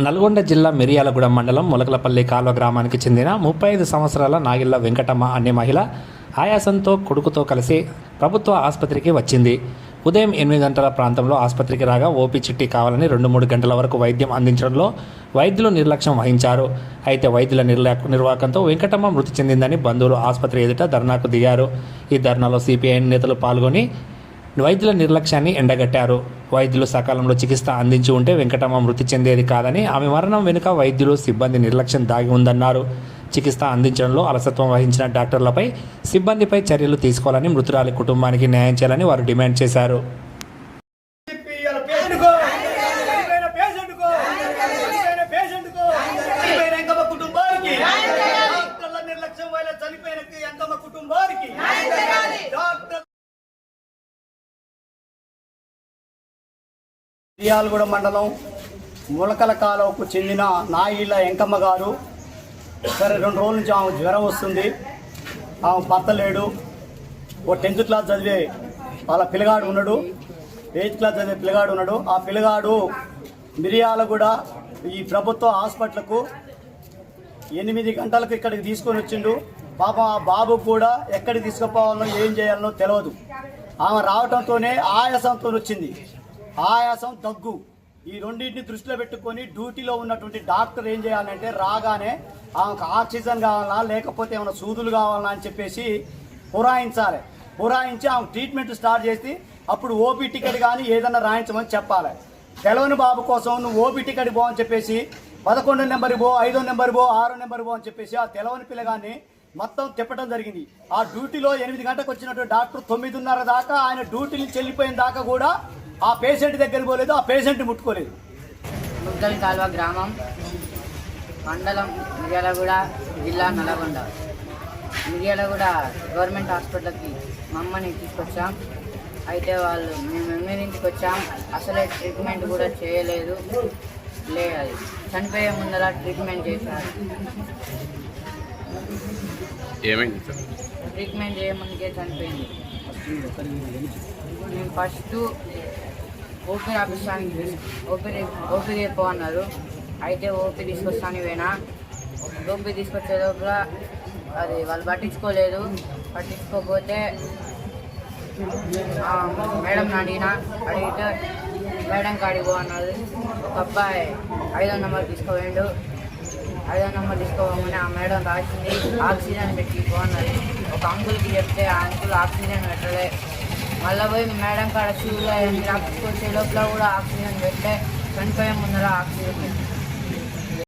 నల్గొండ జిల్లా మిరియాలగూడెం మండలం ములకలపల్లి కాల్వ గ్రామానికి చెందిన ముప్పై ఐదు సంవత్సరాల నాగిళ్ళ వెంకటమ్మ అనే మహిళ ఆయాసంతో కొడుకుతో కలిసి ప్రభుత్వ ఆసుపత్రికి వచ్చింది. ఉదయం ఎనిమిది గంటల ప్రాంతంలో ఆసుపత్రికి రాగా ఓపీ చిట్టి కావాలని రెండు మూడు గంటల వరకు వైద్యం అందించడంలో వైద్యులు నిర్లక్ష్యం వహించారు. అయితే వైద్యుల నిర్లా నిర్వాహకంతో వెంకటమ్మ మృతి చెందిందని బంధువులు ఆసుపత్రి ఎదుట ధర్నాకు దిగారు. ఈ ధర్నాలో సిపిఐ నేతలు పాల్గొని వైద్యుల నిర్లక్ష్యాన్ని ఎండగట్టారు. వైద్యులు సకాలంలో చికిత్స అందించి ఉంటే వెంకటమ్మ మృతి చెందేది కాదని ఆమె మరణం వెనుక వైద్యులు సిబ్బంది నిర్లక్ష్యం దాగి ఉందన్నారు. చికిత్స అందించడంలో అలసత్వం వహించిన డాక్టర్లపై సిబ్బందిపై చర్యలు తీసుకోవాలని మృతురాలి కుటుంబానికి న్యాయం చేయాలని వారు డిమాండ్ చేశారు. చెప్పి మిర్యాలగూడ మండలం ములకల కాలువకు చెందిన నాయిల ఎంకమ్మ గారు. సరే రెండు రోజుల నుంచి ఆమె జ్వరం వస్తుంది. ఆమె భర్త లేడు. ఓ టెన్త్ క్లాస్ చదివే వాళ్ళ పిల్లగాడు ఉన్నాడు. ఎయిత్ క్లాస్ చదివే పిల్లగాడు ఉన్నాడు. ఆ పిల్లగాడు మిరియాలగూడ ఈ ప్రభుత్వ హాస్పిటల్కు ఎనిమిది గంటలకు ఇక్కడికి తీసుకొని వచ్చిండు. పాపం ఆ బాబు కూడా ఎక్కడికి తీసుకుపోవాలనో ఏం చేయాలనో తెలియదు ఆమె రావడంతోనే ఆయాసంతో వచ్చింది ఆయాసం దగ్గు ఈ రెండింటిని దృష్టిలో పెట్టుకొని డ్యూటీలో ఉన్నటువంటి డాక్టర్ ఏం చేయాలంటే రాగానే ఆమెకు ఆక్సిజన్ కావాలా లేకపోతే ఏమైనా సూదులు కావాలా అని చెప్పేసి పురాయించాలి. పురాయించి ఆమె ట్రీట్మెంట్ స్టార్ట్ చేసి అప్పుడు ఓపీ టికెట్ కానీ ఏదన్నా రాయించమని చెప్పాలి. తెలవని బాబు కోసం నువ్వు ఓపీ టికెట్ పో అని చెప్పేసి పదకొండు నెంబర్ పో ఐదో నెంబర్ పో ఆరో నెంబర్ పో అని చెప్పేసి ఆ తెలవని పిల్లగాన్ని మొత్తం తిప్పడం జరిగింది. ఆ డ్యూటీలో ఎనిమిది గంటలకు వచ్చినటువంటి డాక్టర్ తొమ్మిదిన్నర దాకా ఆయన డ్యూటీ నుంచి వెళ్ళిపోయిన దాకా కూడా ఆ పేషెంట్ దగ్గరికి పోలేదు ఆ పేషెంట్ ముట్టుకోలేదు. ముద్దల్ కాల్వ గ్రామం మండలం మిర్యాలగూడ జిల్లా నల్గొండ మిర్యాలగూడ గవర్నమెంట్ హాస్పిటల్కి మమ్మల్ని తీసుకొచ్చాం. అయితే వాళ్ళు మేము ఎనిమిదింటికి వచ్చాం. అసలే ట్రీట్మెంట్ కూడా చేయలేదు. లే అది చనిపోయే ముందర ట్రీట్మెంట్ చేశారు. ఏమైంది ట్రీట్మెంట్ చేయముందుకే చనిపోయింది. మేము ఫస్ట్ ఓపీ రాపిస్తానికి ఓపీ ఓపీ రేపు అన్నారు. అయితే ఓపీ తీసుకొస్తాను పోయినా ఓపీ తీసుకొచ్చే లోపల అది వాళ్ళు పట్టించుకోలేదు. పట్టించుకోకపోతే మేడం అడిగిన అడిగితే మేడం కాడికి పో అన్నది ఒక అబ్బాయి ఐదో నెంబర్ తీసుకోవేయండు ఐదో నెంబర్ తీసుకోవగానే ఆ మేడం రాసింది ఆక్సిజన్ పెట్టి పో అన్నది ఒక అంకుల్కి చెప్తే ఆ అంకుల్ ఆక్సిజన్ పెట్టలే. మళ్ళీ పోయి మేడం కాడ షూలో రాసుకొచ్చే లోపల కూడా ఆక్సిజన్ పెట్టే చనిపోయే ముందర ఆక్సిజన్